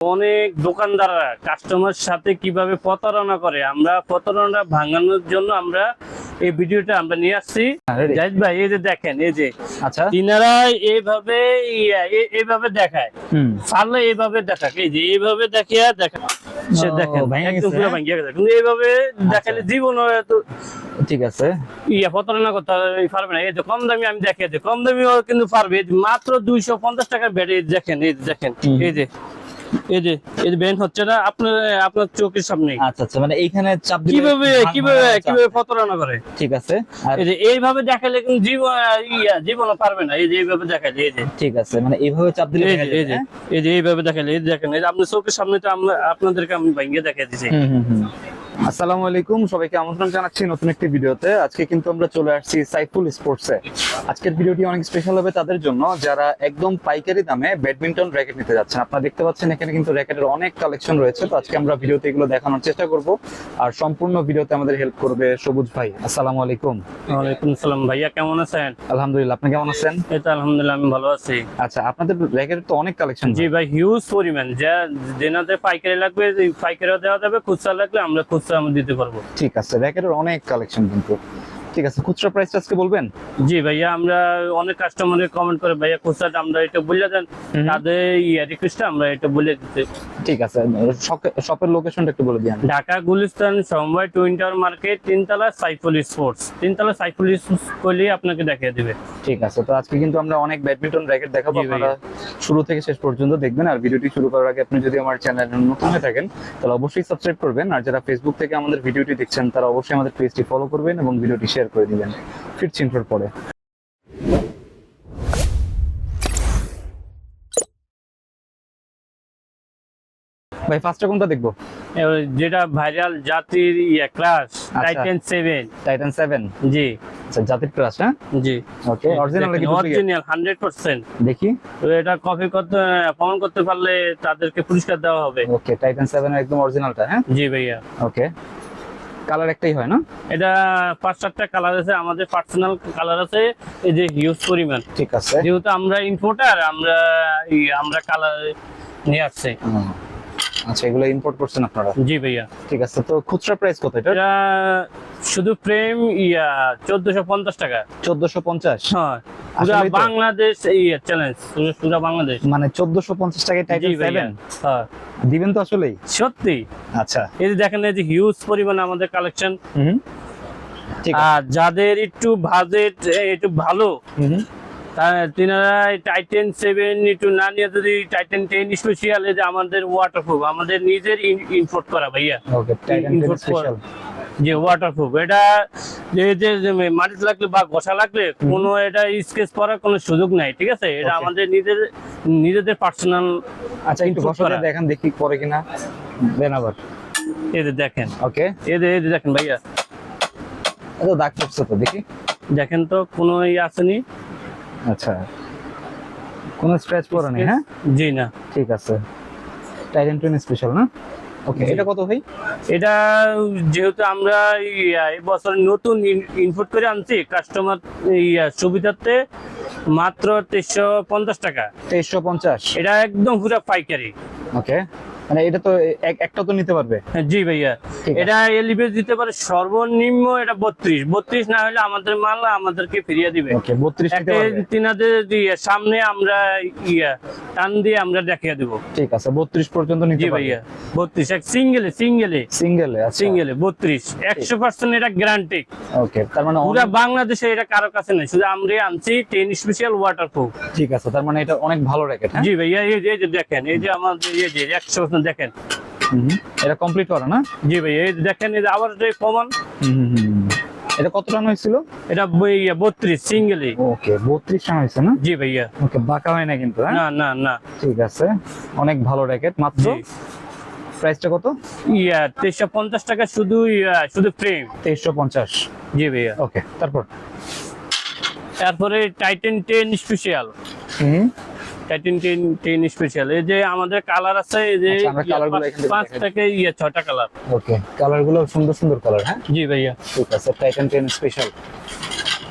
অনেক দোকানদাররা কাস্টমার সাথে কীভাবে প্রতারণা করে আমরা প্রতারণা ভাঙানোর জন্য আমরা এই ভিডিওটা আমরা নিয়ে আসছি। হ্যাঁ, জাহিদ ভাই এই যে দেখেন এই যে আচ্ছা। তিনারা এইভাবে এইভাবে দেখায়। পারলে এইভাবে দেখাক এই যে এইভাবে দেখিয়া দেখা সে দেখেন একদম পুরো হ্যাঁ? ভাঙিয়া গেছে। কিন্তু এইভাবে দেখালে জীবন এত ঠিক আছে। ইয়া প্রতারণা করতে পারবে না। এই যে কম দামি আমি দেখিয়ে কম দামিও কিন্তু পারবে। মাত্র দুইশো পঞ্চাশ টাকার ব্যাট দেখেন এই দেখেন এই যে এই যে এই যে হচ্ছে না আপনার আপনার চোখের সামনে আচ্ছা আচ্ছা মানে এইখানে চাপ দিলে কীভাবে কীভাবে কীভাবে প্রতারণা করে? ঠিক আছে এই যে এইভাবে দেখালে কিন্তু জীবন ইয়া জীবনও পারবে না। এই যে এইভাবে দেখালে এই যে। ঠিক আছে মানে এইভাবে চাপ দিলে এই যে এই যে হ্যাঁ? এই যে এইভাবে দেখালে এই দেখেন এই যে আপনার চোখের সামনে তো আমরা আপনাদেরকে আমি ভাঙ্গিয়ে দেখাই দিছি। হুম হুম। আসসালামু আলাইকুম সবাইকে আমন্ত্রণ জানাচ্ছি নতুন একটি ভিডিওতে। আজকে কিন্তু আমরা চলে আসছি সাইফুল স্পোর্টসে আজকের ভিডিওটি অনেক স্পেশাল হবে তাদের জন্য। যারা একদম পাইকারি দামে ব্যাডমিন্টন র্যাকেট নিতে যাচ্ছেন আপনারা দেখতে পাচ্ছেন এখানে কিন্তু র্যাকেটের অনেক কালেকশন রয়েছে। তো আজকে আমরা ভিডিওতে এগুলো দেখানোর চেষ্টা করব। আর সম্পূর্ণ ভিডিওতে আমাদের হেল্প করবে সবুজ ভাই। আসসালামু আলাইকুম। ওয়ালাইকুম আসসালাম ভাইয়া কেমন আছেন? আলহামদুলিল্লাহ আপনি কেমন আছেন? এই তো আলহামদুলিল্লাহ আমি ভালো আছি। আচ্ছা আপনাদের র্যাকেটের তো অনেক কালেকশন জি ভাই হিউজ পরিমাণ। যা যেনাদের পাইকারি লাগবে পাইকারিও দেওয়া যাবে খুচরা লাগলে আমরা খুচরা আমরা দিতে পারব। ঠিক আছে র্যাকেটের অনেক কালেকশন কিন্তু। ঠিক আছে খুচরা প্রাইসটা আজকে বলবেন? জি ভাইয়া আমরা অনেক কাস্টমারে কমেন্ট করে ভাইয়া খুচরাটা আমরা এটা বলে দেন। তাদের ইয়া রিকোয়েস্টটা আমরা এটা বলে দিতে ঠিক আছে শপের লোকেশনটা একটু বলে দিন। ঢাকা গুলিস্তান সমবায় টুইন টাওয়ার মার্কেট তিনতলা সাইফুল স্পোর্টস তিনতলা সাইফুল স্পোর্টস করলেই আপনাকে দেখিয়ে দিবে। ঠিক আছে তো আজকে কিন্তু আমরা অনেক ব্যাডমিন্টন র্যাকেট দেখাবো আপনারা শুরু থেকে শেষ পর্যন্ত দেখবেন আর ভিডিওটি শুরু করার আগে আপনি যদি আমার চ্যানেল নতুন হয়ে থাকেন তাহলে অবশ্যই সাবস্ক্রাইব করবেন আর যারা ফেসবুক থেকে আমাদের ভিডিওটি দেখছেন তারা অবশ্যই আমাদের পেজটি ফলো করবেন এবং ভিডিওটি শেয়ার করে দিবেন। ফিরছি ইনফোর পরে। ভাই ফার্স্টটা কোনটা দেখব? যেটা ভাইরাল জাতির ইয়া class. Titan seven Titan seven জি। আচ্ছা জাতির ক্লাস হ্যাঁ? জি। Okay original duplicate? Original hundred percent দেখি। এটা কপি করতে প্রমাণ করতে পারলে তাদেরকে পুরস্কার দেওয়া হবে। ওকে টাইটান সেভেন একদম অরিজিনালটা হ্যাঁ? জি ভাইয়া। ওকে কালার একটাই হয় না? এটা পাঁচ চারটা কালার আছে আমাদের পার্সোনাল কালার আছে এই যে হিউজ পরিমাণ। ঠিক আছে। যেহেতু আমরা ইম্পোর্টার আমরা আমরা কালার নিয়ে আসছি। আচ্ছা এগুলো ইম্পোর্ট করছেন আপনারা? জি ভাইয়া। ঠিক আছে তো খুচরা প্রাইস কত এটা? এটা শুধু প্রেম ইয়া চোদ্দশো পঞ্চাশ টাকা। চোদ্দশো পঞ্চাশ? হ্যাঁ পুরা বাংলাদেশ ইয়া চ্যালেঞ্জ পুরা বাংলাদেশ। মানে চোদ্দশো পঞ্চাশ টাকায় সেভেন হ্যাঁ। দিবেন তো আসলেই? সত্যি? আচ্ছা। এই যে দেখেন এই যে হিউজ পরিমাণে আমাদের কালেকশন আর যাদের একটু বাজেট একটু ভালো তিনারা টাইটেন সেভেন একটু না নিয়ে যদি টাইটেন টেন স্পেশাল যে আমাদের ওয়াটারপ্রুফ আমাদের নিজের ইম্পোর্ট করা ভাইয়া। Import স্পেশাল যে ওয়াটারপ্রুফ এটা যে মাটিতে লাগলে বা ঘষা লাগলে কোনো এটা স্কেচ করার কোনো সুযোগ নাই ঠিক আছে? এটা আমাদের নিজের নিজেদের পার্সোনাল আচ্ছা একটু বসা করা। দেখি পরে কিনা। দেন আবার। যে দেখেন। ওকে এই যে দেখেন ভাইয়া। তো দাগ পড়ছে তো দেখি। দেখেন তো কোনো ই আসেনি। আচ্ছা। কোনো স্ক্র্যাচ পড়ে নেই হ্যাঁ জি না। ঠিক আছে। টাইটান টেন স্পেশাল না? ওকে এটা কত ভাই? এটা যেহেতু আমরা এবছর নতুন ইনপুট করে আনছি কাস্টমার সুবিধার্থে মাত্র তেইশশো পঞ্চাশ টাকা। তেইশশো পঞ্চাশ। এটা একদম পুরো পাইকারি। ওকে মানে এটা তো একটা তো নিতে পারবে। হ্যাঁ, জি ভাইয়া। এটা এলিভেট দিতে পারে সর্বনিম্ন এটা বত্রিশ। বত্রিশ না হলে আমাদের মাল আমাদেরকে ফিরিয়ে দিবে। বত্রিশ তিনাদের ইয়ে, সামনে আমরা ইয়া টান দিয়ে আমরা দেখিয়ে দেবো। ঠিক আছে বত্রিশ পর্যন্ত নিতে জি ভাইয়া বত্রিশ। এক সিঙ্গেলে সিঙ্গেলে। সিঙ্গেল আচ্ছা। সিঙ্গেলে বত্রিশ। একশো পার্সেন্ট এটা গ্যারান্টি ওকে তার মানে পুরা বাংলাদেশে এটা কারও কাছে নেই। শুধু আমরা আনছি টেন স্পেশাল ওয়াটার প্রুফ ঠিক আছে তার মানে এটা অনেক ভালো র্যাকেট হ্যাঁ? জি ভাইয়া এই যে এই যে দেখেন এই যে আমাদের এই যে একশো পার্সেন্ট দেখেন। এটা কমপ্লিট করা না? জি ভাইয়া এই দেখেন এই হুম, হুম। এটা কত রান হয়েছিল? এটা বত্রিশ সিঙ্গেলি ওকে বত্রিশ রান হয়েছে না? জি ভাইয়া। ওকে বাঁকা হয় না কিন্তু হ্যাঁ? না না না। ঠিক আছে অনেক ভালো র্যাকেট মাত্র? প্রাইসটা কত? ইয়া তেইশশো পঞ্চাশ টাকা শুধু শুধু ফ্রেম তেইশশো পঞ্চাশ। জি ভাইয়া। ওকে তারপর? তারপরে টাইটেন টেন স্পেশাল হুম। টাইটেন টেন টেন স্পেশাল এই যে আমাদের কালার আছে এই যে আমরা ইয়া, colour গুলো পাঁচ- থেকে পাঁচ দেখাই। থেকে ইয়ে ছটা কালার ওকে কালারগুলো সুন্দর সুন্দর কালার হ্যাঁ? জি ভাইয়া। ঠিক আছে টাইটান টেন স্পেশাল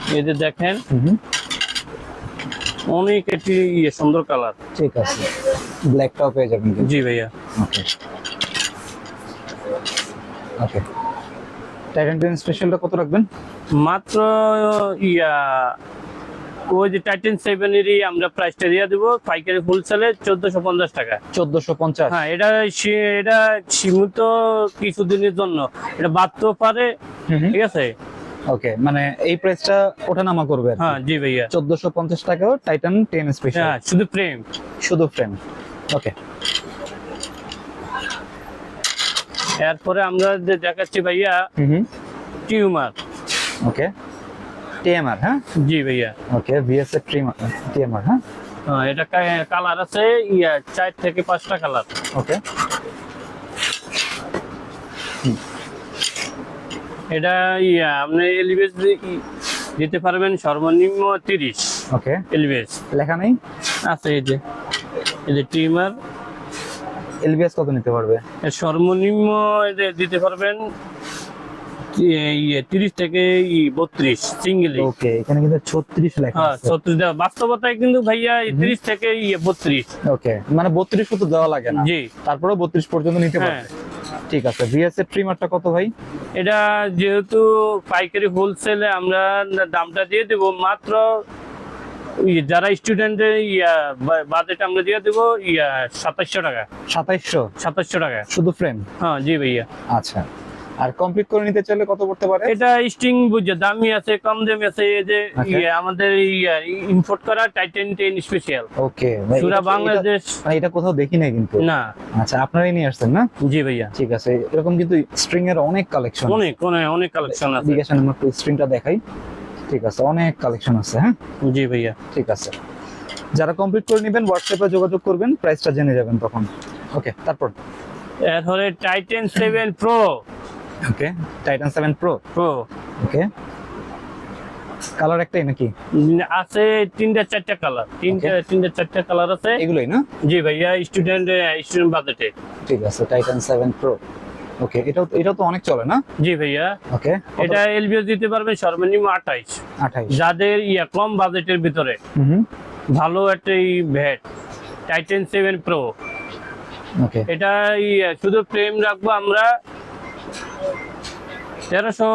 এই যে দেখেন অনেক একটি ইয়ে সুন্দর কালার ঠিক আছে ব্ল্যাকটাও পেয়ে যাবেন জি ভাইয়া। ওকে ওকে টাইটান টেন স্পেশালটা কত রাখবেন? মাত্র ইয়া ওই যে টাইটেন সেভেনেরই আমরা প্রাইসটা দিয়ে দেবো পাইকারি হোলসেলে চোদ্দশো পঞ্চাশ টাকা। চোদ্দশো পঞ্চাশ? হ্যাঁ এটা এটা সীমিত কিছুদিনের জন্য। এটা বাড়তেও পারে ঠিক আছে? ওকে মানে এই প্রাইসটা ওঠানামা করবে হ্যাঁ জি ভাইয়া। চোদ্দশো পঞ্চাশ টাকাও টাইটান টেন স্পেশাল হ্যাঁ শুধু প্রেম শুধু ফ্রেম ওকে এরপরে আমরা যে দেখাচ্ছি ভাইয়া টিউমার। ওকে টিএমআর হ্যাঁ? জি ভাইয়া। ওকে ভিএসএফ টিএমআর হ্যাঁ? হ্যাঁ এটা কালার আছে ইয়া চার থেকে পাঁচটা কালার। ওকে এটা ইয়া আপনি এলিভেস দিতে পারবেন সর্বনিম্ন তিরিশ। ওকে এলিভেস লেখা নেই? আছে এই যে এই যে টিউমার এলবিএস কত নিতে পারবে? সর্বনিম্ন দিতে পারবেন তি- ইয়ে তিরিশ থেকে বত্রিশ সিঙ্গেল ওকে এখানে কিন্তু ছত্রিশ লেখা হ্যাঁ আছে। বাস্তবতায় কিন্তু ভাইয়া তিরিশ থেকে ইয়ে বত্রিশ। ওকে মানে বত্রিশ তো দেওয়া লাগে না। জি। তারপরে বত্রিশ পর্যন্ত নিতে হ্যাঁ। পারবে। ঠিক আছে ট্রিমারটা কত ভাই? এটা যেহেতু পাইকারি হোলসেলে আমরা দামটা দিয়ে দেবো মাত্র ইয়ে যারা স্টুডেন্টের ইয়া বাজেট আমরা দিয়ে দেবো ইয়া সাতাশশো টাকা। সাতাইশশো? সাতাশশো টাকা। শুধু ফ্রেম হ্যাঁ জি ভাইয়া। আচ্ছা। আর কমপ্লিট করে নিতে চাইলে কত পড়তে পারে? এটা স্টিং বুঝছে দামি আছে কম দামি আছে এই যে আচ্ছা। ইয়ে আমাদের ইম্পোর্ট করা টাইটেন টেন স্পেশাল ওকে সুরা বাংলাদেশ এটা কোথাও দেখি নাই কিন্তু। না। আচ্ছা আপনারাই নিয়ে আসছেন না? জি ভাইয়া। ঠিক আছে এরকম কিন্তু স্ট্রিং এর অনেক কালেকশন অনেক অনেক অনেক কালেকশন আছে। দিকে আসেন আমরা স্ট্রিংটা দেখাই। ঠিক আছে অনেক কালেকশন আছে হ্যাঁ? জি ভাইয়া। ঠিক আছে। যারা কমপ্লিট করে নেবেন হোয়াটসঅ্যাপে যোগাযোগ করবেন প্রাইসটা জেনে যাবেন তখন। ওকে তারপর? এরপরে Titan seven pro okay Titan seven pro pro okay colour একটাই নাকি? আছে তিনটা চারটা কালার তিনটা তিনটা চারটা কালার আছে। এগুলোই না? জি ভাইয়া স্টুডেন্ট স্টুডেন্ট বাজেটে ঠিক আছে টাইটান সেভেন প্রো ওকে এটাও এটাও তো অনেক চলে না? জি ভাইয়া। ওকে এটা এলবিএস দিতে পারবেন সর্বনিম্ন আঠাইশ। আঠাইশ। যাদের ইয়া কম বাজেটের ভিতরে। হুম ভালো একটা ভ্যাট টাইটেন সেভেন প্রো ওকে এটা শুধু প্রেম রাখব আমরা তেরোশো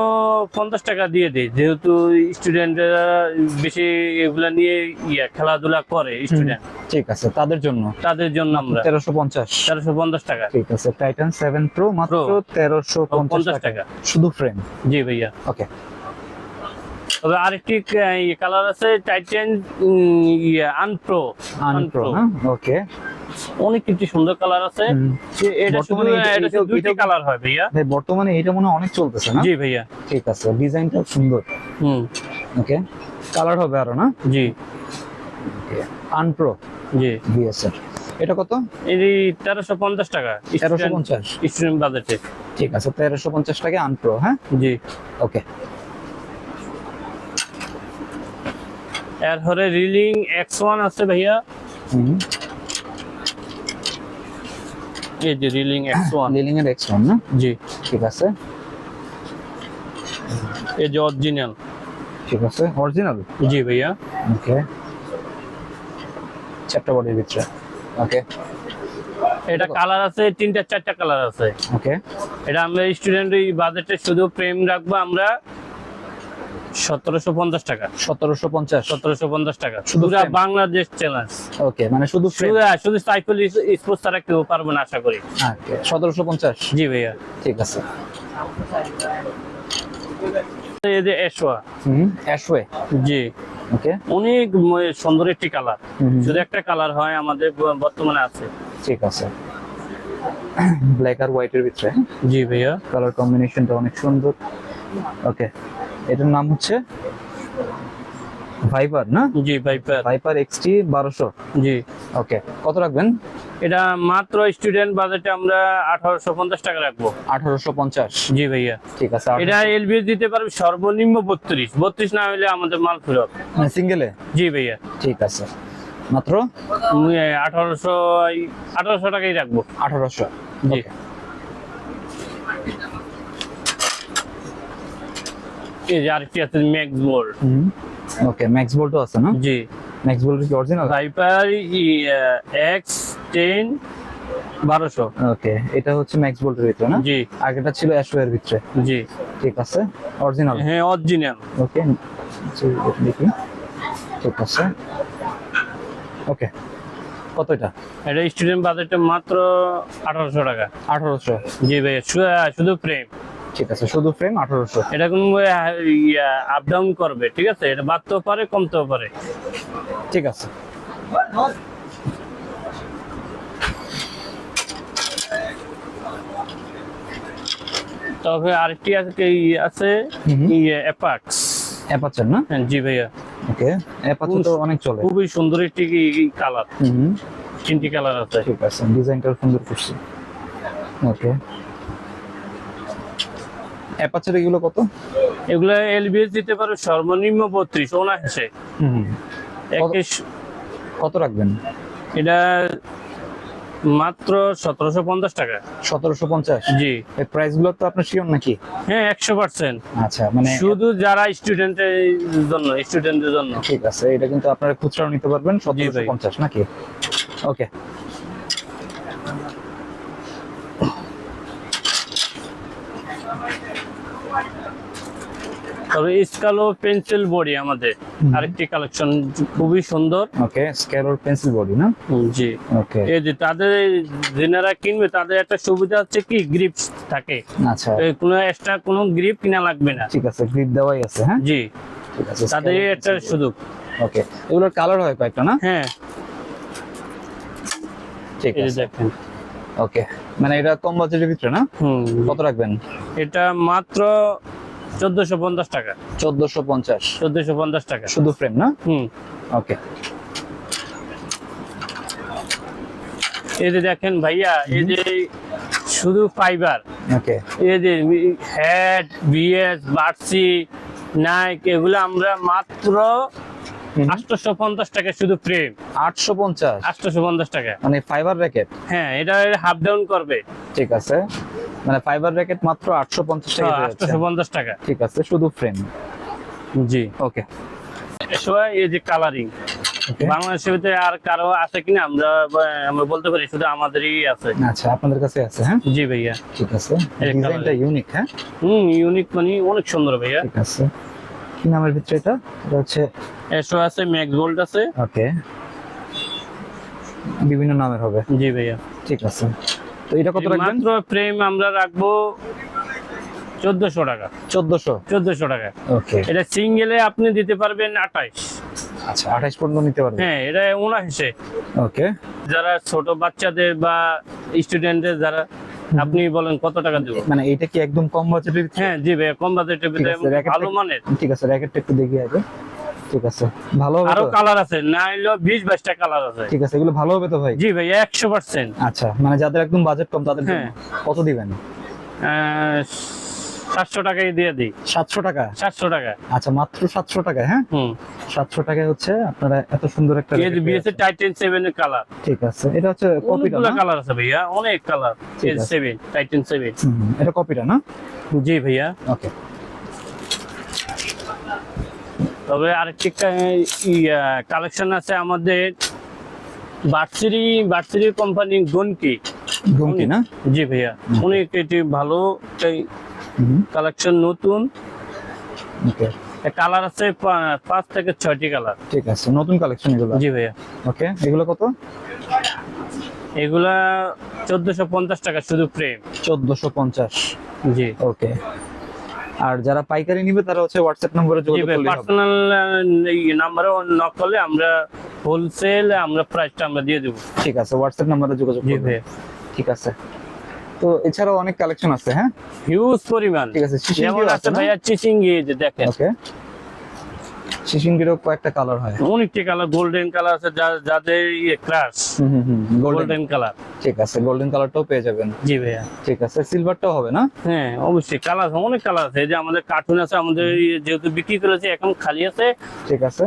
পঞ্চাশ টাকা দিয়ে দিই যেহেতু স্টুডেন্টরা বেশি এগুলা নিয়ে ইয়া খেলাধুলা করে স্টুডেন্ট ঠিক আছে তাদের জন্য? তাদের জন্য আমরা। তেরোশো পঞ্চাশ। তেরোশো পঞ্চাশ টাকা। ঠিক আছে টাইটান সেভেন প্রো মাত্র তেরোশো পঞ্চাশ টাকা। শুধু ফ্রেম জি ভাইয়া। ওকে তবে আরেকটি কালার আছে টাইটেন ইয়ে আনপ্রো আনপ্রো ওকে অনেক কিছু সুন্দর কালার আছে। এটা শুধু বর্তমানে এটা- কালার হয় ভাইয়া? ভাই বর্তমানে মনে অনেক চলতেছে না? জি ভাইয়া। ঠিক আছে ডিজাইনটা সুন্দর। হুম। ওকে কালার হবে আরও না? জি। আনপ্রো জি। বিএসএর এটা কত? তেরোশো পঞ্চাশ টাকা। তেরোশো পঞ্চাশ। স্টুডেন্ট বাজেটে। ঠিক আছে তেরোশো পঞ্চাশ টাকা আনপ্রো হ্যাঁ? জি। ওকে। এরপরে রিলিং এক্স ওয়ান আছে ভাইয়া। এই যে রিলিং এক্স ওয়ান লিলিং এর এক্স ওয়ান না? জি। ঠিক আছে। এই যে অরিজিনাল ঠিক আছে। অরিজিনাল জি ভাইয়া। ওকে। চ্যাপ্টার বডির ভিতরে। ওকে। এটা কালার আছে তিনটা চারটা কালার আছে। ওকে। এটা আমরা স্টুডেন্ট এই বাজেটে শুধু প্রেম রাখব আমরা সতেরোশো পঞ্চাশ টাকা। সতেরোশো পঞ্চাশ। সতেরোশো পঞ্চাশ টাকা। শুধু বাংলাদেশ চ্যালেঞ্জ ওকে মানে শুধু শুধু শুধু সাইকেল স্পোর্টস ছাড়া কেউ পারবে না আশা করি। সতেরোশো পঞ্চাশ? জি ভাইয়া। ঠিক আছে। এই যে এশোয়া হুম অ্যাশওয়ে জি। ওকে অনেক সুন্দর একটি কালার। শুধু একটা কালার হয় আমাদের বর্তমানে আছে। ঠিক আছে। ব্ল্যাক আর হোয়াইটের ভিতরে জি ভাইয়া। কালার কম্বিনেশনটা অনেক সুন্দর। ওকে এটার নাম হচ্ছে ভাইপার না? জি ভাইপার ভাইপার এক্সটি বারোশো। জি। ওকে কত রাখবেন? এটা মাত্র স্টুডেন্ট বাজেটে আমরা আঠারোশো পঞ্চাশ টাকা রাখব। আঠারোশো পঞ্চাশ। জি ভাইয়া। ঠিক আছে এটা এলবিএস দিতে পারবে সর্বনিম্ন বত্রিশ। বত্রিশ না হলে আমাদের মাল ফেরত সিঙ্গেলে জি ভাইয়া। ঠিক আছে। মাত্র? আঠারোশো আঠারোশো টাকাই রাখব। আঠারোশো। জি। এই যে আরেকটি আছে ম্যাক্স বোর্ড ওকে ম্যাক্স বোল্টও আছে না? জি। ম্যাক্স বোল্ট কি অরিজিনাল? ভাইপার এক্স চেইন বারোশো। ওকে এটা হচ্ছে ম্যাক্স বোল্টের ভিতরে না? জি। আগেটা ছিল অ্যাশওয়ের ভিতরে। জি। ঠিক আছে অরিজিনাল? হ্যাঁ অরিজিনাল। ওকে দেখি। ঠিক আছে। ওকে কত এটা? এটা স্টুডেন্ট বাজেটে মাত্র আঠারোশো টাকা। আঠারোশো। জি ভাইয়া শু- শুধু ফ্রেম ঠিক আছে শুধু ফ্রেম আঠারোশো। এটা কোনো আপ ডাউন করবে ঠিক আছে? এটা বাড়তেও পারে কমতেও পারে। ঠিক আছে। তবে আরেকটি আছে। অ্যাপাক্স অ্যাপাচার না? জি ভাইয়া। ওকে অ্যাপাচার তো অনেক চলে। খুবই সুন্দর একটি কালার হুম তিনটি কালার আছে। ঠিক আছে ডিজাইনটা সুন্দর করছি। ওকে। অ্যাপাচার এগুলো কত? এগুলো এলবিএস দিতে পারো সর্বনিম্ন বত্রিশ অনায়াসে কত রাখবেন? এটা মাত্র সতেরোশো পঞ্চাশ টাকা। সতেরোশো পঞ্চাশ? জি। এই প্রাইসগুলো তো আপনার শিওর নাকি? হ্যাঁ একশো পার্সেন্ট। আচ্ছা মানে শুধু যারা স্টুডেন্টের জন্য স্টুডেন্টের জন্য। ঠিক আছে এটা কিন্তু আপনারা খুচরাও নিতে পারবেন সতেরোশো পঞ্চাশ নাকি? ওকে তবে স্কালো পেন্সিল বডি আমাদের আরেকটি কালেকশন খুবই সুন্দর। ওকে স্কেলর পেন্সিল বডি না? জি। ওকে। এই যে তাদের যেনারা কিনবে তাদের একটা সুবিধা হচ্ছে কি গ্রিপ থাকে। আচ্ছা। এই কোনো এক্সট্রা কোনো গ্রিপ কিনা লাগবে না। ঠিক আছে গ্রিপ দেওয়াই আছে হ্যাঁ? জি। ঠিক আছে তাদের একটা সুযোগ। ওকে এগুলোর কালার হয় কয়েকটা না? হ্যাঁ। ঠিক আছে। দেখেন। ওকে মানে এটা কম বাজেটের ভিতরে না? হুম। কত রাখবেন? এটা মাত্র চোদ্দশো পঞ্চাশ টাকা। চোদ্দশো পঞ্চাশ। চোদ্দশো পঞ্চাশ টাকা। শুধু ফ্রেম না? হুম। ওকে এই যে দেখেন ভাইয়া এই যে শুধু ফাইবার ওকে এই যে হেড বিএস বার্সি নাইক এগুলো আমরা মাত্র আটশোশো পঞ্চাশ টাকা শুধু ফ্রেম আটশো পঞ্চাশ আটশোশো পঞ্চাশ টাকা। মানে ফাইবার র্যাকেট হ্যাঁ এটা হাফ ডাউন করবে। ঠিক আছে। মানে ফাইবার র্যাকেট মাত্র আটশো পঞ্চাশ টাকা দিয়ে যাচ্ছে। আটশোশো পঞ্চাশ টাকা। ঠিক আছে শুধু ফ্রেম জি। ওকে সবাই এই যে কালারিং ওকে বাংলাদেশের ভিতরে আর কারও আছে কিনা? আমরা আমরা বলতে পারি শুধু আমাদেরই আছে। আচ্ছা আপনাদের কাছে আছে হ্যাঁ? জি ভাইয়া। ঠিক আছে। ডিজাইনটা ইউনিক হ্যাঁ? হুম ইউনিক মানে অনেক সুন্দর ভাইয়া। ঠিক আছে। কি নামের ভিতরে এটা? এটা হচ্ছে এসো আছে ম্যাক্স গোল্ড আছে। ওকে বিভিন্ন নামের হবে। জি ভাইয়া। ঠিক আছে। তো এটা কত রাখবেন? মাত্র ফ্রেম আমরা রাখব চোদ্দশো টাকা। চোদ্দশো? চোদ্দশো টাকা। ওকে এটা সিঙ্গেলে আপনি দিতে পারবেন আঠাইশ। আচ্ছা আঠাইশ পর্যন্ত নিতে পারবেন? হ্যাঁ এটা উনআশে। ওকে যারা ছোট বাচ্চাদের বা স্টুডেন্টদের যারা আপনি বলেন কত টাকা দেবো? মানে এটা কি একদম কম বাজেটের হ্যাঁ জি ভাইয়া কম বাজেটের ভালো মানের। ঠিক আছে র্যাকেটটা একটু দেখি আগে ঠিক আছে। ভালো হবে আরও কালার আছে না হইল বিশ বাইশটা কালার আছে। ঠিক আছে এগুলো ভালো হবে তো ভাই? জি একশো পার্সেন্ট আচ্ছা মানে যাদের একদম বাজেট কম তাদের জন্য হ্যাঁ। কত দিবেন? সাতশো টাকায় দিয়ে দিই। সাতশো টাকা? সাতশো টাকা। আচ্ছা মাত্র সাতশো টাকা হ্যাঁ? হুম। সাতশো টাকায় হচ্ছে আপনারা এত সুন্দর একটা পেয়ে বিএস টাইটেন সেভেন এর কালার ঠিক আছে এটা হচ্ছে কপিটা না? কালার আছে ভাইয়া অনেক কালার ঠিক আছে। সেভেন টাইটেন সেভেন হুম, এটা কপিটা না? জি ভাইয়া। ওকে তবে আরেকটি কালেকশন আছে আমাদের বার্সিরি বার্সিরি কোম্পানি গনকি। ঘুমকি না? জি ভাইয়া। অনেক এটি ভালো কালেকশন নতুন। ওকে কালার আছে পাঁচ থেকে ছয়টি কালার ঠিক আছে নতুন কালেকশন এগুলো। জি ভাইয়া। ওকে এগুলো কত? এগুলা চোদ্দশো পঞ্চাশ টাকা শুধু ফ্রেম চোদ্দশো পঞ্চাশ। জি। ওকে আর যারা পাইকারি নিবে তারা হচ্ছে হোয়াটসঅ্যাপ নম্বরে যোগাযোগ করলে পার্সোনাল নম্বরে নক করলে আমরা হোলসেল আমরা প্রাইসটা আমরা দিয়ে দেব। ঠিক আছে হোয়াটসঅ্যাপ নম্বরে যোগাযোগ করবে ঠিক আছে। তো এছাড়াও অনেক কালেকশন আছে হ্যাঁ? হিউজ পরিমাণ। ঠিক আছে যেমন আছে? ভাইয়া চিচিং দেখেন। ওকে শিশিঙ্গিরও কয়েকটা কালার হয়। অনেকটি কালার গোল্ডেন কালার আছে যাদের ইয়ে হুম গোল্ডেন কালার ঠিক আছে গোল্ডেন কালারটাও পেয়ে যাবেন। জি ভাইয়া। ঠিক আছে সিলভারটাও হবে না? হ্যাঁ অবশ্যই কালার অনেক কালার আছে যে আমাদের কার্টুন আছে আমাদের ইয়ে যেহেতু বিক্রি করেছে এখন খালি আছে। ঠিক আছে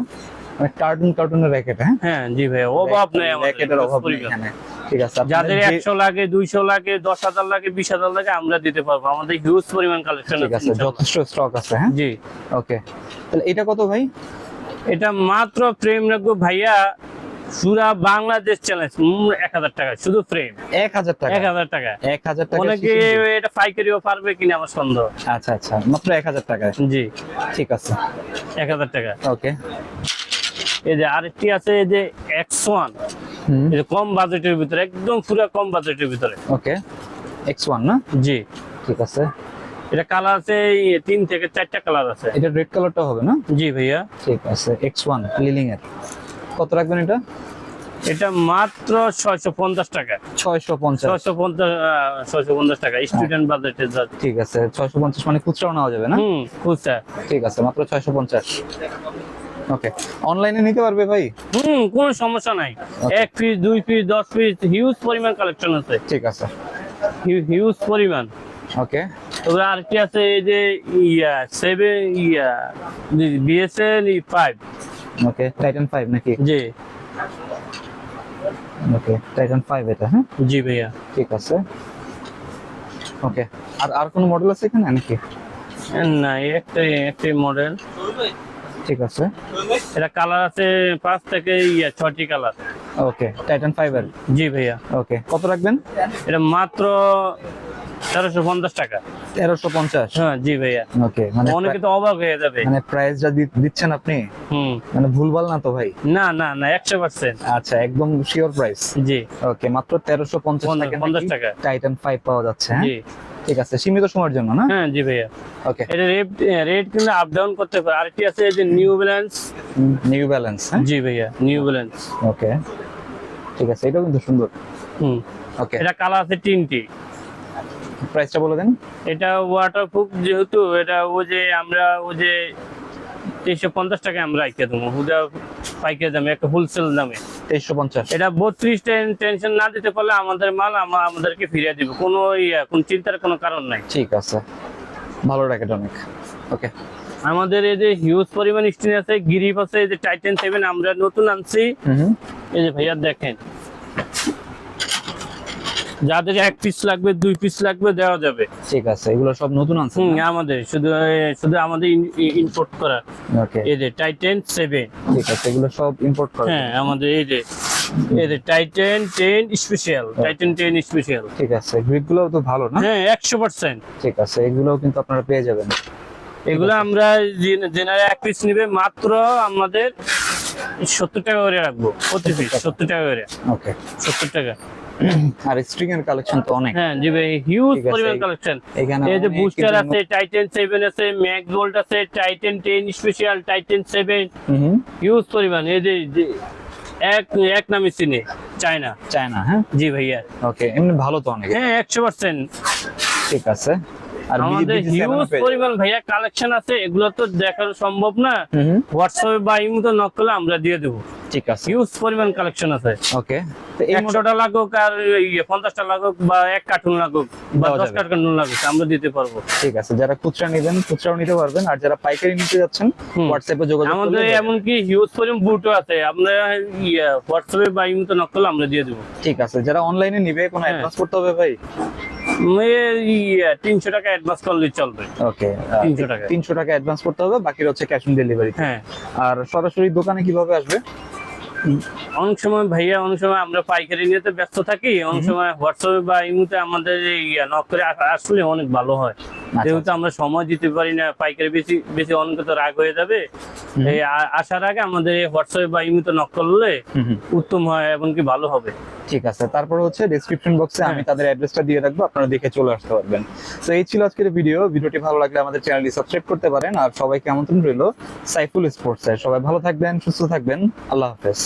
মানে কার্টুন কার্টুনের র্যাকেট হ্যাঁ? হ্যাঁ জি ভাইয়া অভাব নেই আমাদের র্যাকেটের অভাব নেই ঠিক আছে যাদের যে- একশো লাগে দুইশো লাগে দশ হাজার লাগে বিশ হাজার লাগে আমরা দিতে পারব। আমাদের হিউজ পরিমাণ কালেকশন ঠিক আছে যথেষ্ট স্টক আছে হ্যাঁ? জি। ওকে। তাহলে এটা কত ভাই? এটা মাত্র ফ্রেম রাখব ভাইয়া পুরা বাংলাদেশ চ্যালেঞ্জ এক হাজার টাকা শুধু ফ্রেম এক হাজার টাকা। এক হাজার টাকা। এক হাজার টাকা অনেকে এটা পাইকারিও পারবে কিনা আমার সন্দেহ। আচ্ছা আচ্ছা মাত্র এক হাজার টাকায়। জি। ঠিক আছে। এক হাজার টাকা। ওকে। এই যে আরেকটি আছে এই যে এক্স ওয়ান কম বাজেটের ভিতরে একদম পুরো কম বাজেটের ভিতরে। ওকে। এক্স ওয়ান না? জি। ঠিক আছে। এটা কালার আছে তিন থেকে চারটা কালার আছে। এটা রেড কালারটা হবে না? জি ভাইয়া। ঠিক আছে এক্স ওয়ান লিলিং এর। কত রাখবেন এটা? এটা মাত্র ছয়শো পঞ্চাশ টাকা। ছয়শো পঞ্চাশ। ছয়শো পঞ্চাশ ছয়শো পঞ্চাশ টাকা স্টুডেন্ট বাজেটের যা- ঠিক আছে ছয়শো পঞ্চাশ মানে খুচরাও নেওয়া যাবে না? খুচরা। ঠিক আছে মাত্র ছয়শো পঞ্চাশ। ওকে অনলাইনে নিতে পারবে ভাই? হুম কোনো সমস্যা নাই। এক পিস দুই পিস দশ পিস হিউজ পরিমাণ কালেকশন আছে। ঠিক আছে। হিউজ পরিমাণ। ওকে তবে আরেকটি আছে এই যে ইয়া সেভেন ইয়া BSL five okay Titan five নাকি? জি। ওকে টাইটান ফাইভ এটা হ্যাঁ? জি ভাইয়া। ঠিক আছে। ওকে আর আর কোনো মডেল আছে এখানে নাকি? না একটাই একটাই মডেল ঠিক আছে। এটা কালার আছে পাঁচ থেকে ইয়া ছয়টি কালার। ওকে টাইটান ফাইভ এর জি ভাইয়া। ওকে কত রাখবেন? এটা মাত্র তেরোশো পঞ্চাশ টাকা। তেরোশো পঞ্চাশ? হ্যাঁ জি ভাইয়া। ওকে মানে অনেকে তো অবাক হয়ে যাবে। মানে প্রাইস যা দিচ্ছেন আপনি? হুম। মানে ভুলভাল না তো ভাই? না না না একশো পার্সেন্ট। আচ্ছা একদম শিওর প্রাইস জি। ওকে মাত্র তেরোশো পঞ্চাশ পঞ্চাশ- টাকা পঞ্চাশ টাকা। টাইটান ফাইভ পাওয়া যাচ্ছে হ্যাঁ? জি। ঠিক আছে সীমিত সময়ের জন্য না? হ্যাঁ জি ভাইয়া। ওকে এটা রেট রেট কিন্তু আপ ডাউন করতে পারে। আরেকটি আছে এই যে নিউ ব্যালেন্স নিউ ব্যালেন্স হ্যাঁ? জি ভাইয়া নিউ ব্যালেন্স ওকে ঠিক আছে এটাও কিন্তু সুন্দর। হুম। ওকে এটা কালার আছে তিনটি। প্রাইসটা বলে দেন। এটা ওয়াটারপ্রুফ যেহেতু এটা ও যে আমরা ও যে তেইশশো পঞ্চাশ টাকা আমরা রাখতে দেবো। ওটা পাইকারি দামে একটা হোলসেল দামে। তেইশশো পঞ্চাশ। এটা বত্রিশ টেনশন না দিতে পারলে আমাদের মাল আমরা আমাদেরকে ফিরিয়ে দিব। কোনো ইয়া কোনো চিন্তার কোনো কারণ নাই। ঠিক আছে। ভালো অনেক ওকে। আমাদের এই যে হিউজ পরিমাণ স্টিন আছে গিরিপ আছে এই যে টাইটেন সেভেন আমরা নতুন আনছি। এই যে ভাইয়া দেখেন। যাদের এক পিস লাগবে দুই পিস লাগবে দেওয়া যাবে। ঠিক আছে এগুলো সব নতুন আছে হুম আমাদের শুধু শুধু আমাদের ইম্পোর্ট করা। ওকে এই যে টাইটেন সেভেন ঠিক আছে এগুলো সব ইম্পোর্ট করা হ্যাঁ আমাদের এই যে এই যে Titan ten special Titan ten special ঠিক আছে গ্রিপগুলো তো ভালো না? হ্যাঁ একশো পার্সেন্ট ঠিক আছে এগুলোও কিন্তু আপনারা পেয়ে যাবেন। এগুলো আমরা জেনারে এক পিস নিবে মাত্র আমাদের সত্তর টাকা করে রাখব। প্রতি পিস সত্তর টাকা। করে। ওকে সত্তর টাকা। আর স্ট্রিং এর কালেকশন তো অনেক। হ্যাঁ জি ভাই হিউজ পরিমাণ কালেকশন এখানে এই যে বুস্টার আছে টাইটেন সেভেন আছে ম্যাক্স গোল্ড আছে Titan ten special Titan seven হুম। হুম হিউজ পরিমাণ এই যে এক এক নামে চিনে চায়না চায়না হ্যাঁ? জি ভাইয়া। ওকে এমনি ভালো তো অনেক। হ্যাঁ একশো পার্সেন্ট ঠিক আছে। আর আমাদের হিউজ পরিমাণ ভাইয়া কালেকশন আছে এগুলো তো দেখানো সম্ভব না। হোয়াটসঅ্যাপে বা ইমো নক করলে আমরা দিয়ে দেবো। ঠিক আছে। হিউজ পরিমাণ কালেকশন আছে। ওকে তো এই মডেল একশোটা লাগুক আর ইয়ে লাগুক বা এক কার্টুন লাগুক বা দেওয়া দশ যাবে। কার্টুন লাগুক আমরা দিতে পারব। ঠিক আছে যারা খুচরা নেবেন খুচরাও নিতে পারবেন। আর যারা পাইকারি নিতে যাচ্ছেন হোয়াটসঅ্যাপে যোগাযোগ আমাদের করলে এমনকি হিউজ পরিমাণ বুটও আছে। ইয়ে হোয়াটসঅ্যাপে বা নক করলে আমরা দিয়ে দেবো। ঠিক আছে যারা অনলাইনে নিবে কোনো। অ্যাডভান্স করতে হবে ভাই? ইয়ে তিনশো টাকা অ্যাডভান্স করলেই চলবে। ওকে 300 টাকা। তিনশো টাকা অ্যাডভান্স করতে হবে বাকি হচ্ছে ক্যাশ অন ডেলিভারি হ্যাঁ। আর সরাসরি দোকানে কীভাবে আসবে? অনেক সময় ভাইয়া অনেক সময় আমরা পাইকারি নিয়ে ব্যস্ত থাকি অনেক সময় হোয়াটসঅ্যাপে বা ইমুতে আমাদের নক করে আসলে অনেক ভালো হয়। যেহেতু আমরা সময় দিতে পারি না পাইকারি বেশি বেশি অনেক তো রাগ হয়ে যাবে। এই আসার আগে আমাদের হোয়াটসঅ্যাপে বা ইমুতে নক করলে। উত্তম হয় এবং কি ভালো হবে। ঠিক আছে তারপর হচ্ছে ডেসক্রিপশন বক্সে আমি হ্যাঁ। তাদের অ্যাড্রেসটা দিয়ে রাখব আপনারা দেখে চলে আসতে পারবেন। তো এই ছিল আজকের ভিডিও ভিডিওটি ভালো লাগলে আমাদের চ্যানেলটি সাবস্ক্রাইব করতে পারেন। আর সবাইকে আমন্ত্রণ রইল সাইফুল স্পোর্টস সবাই ভালো থাকবেন সুস্থ থাকবেন। আল্লাহ হাফেজ।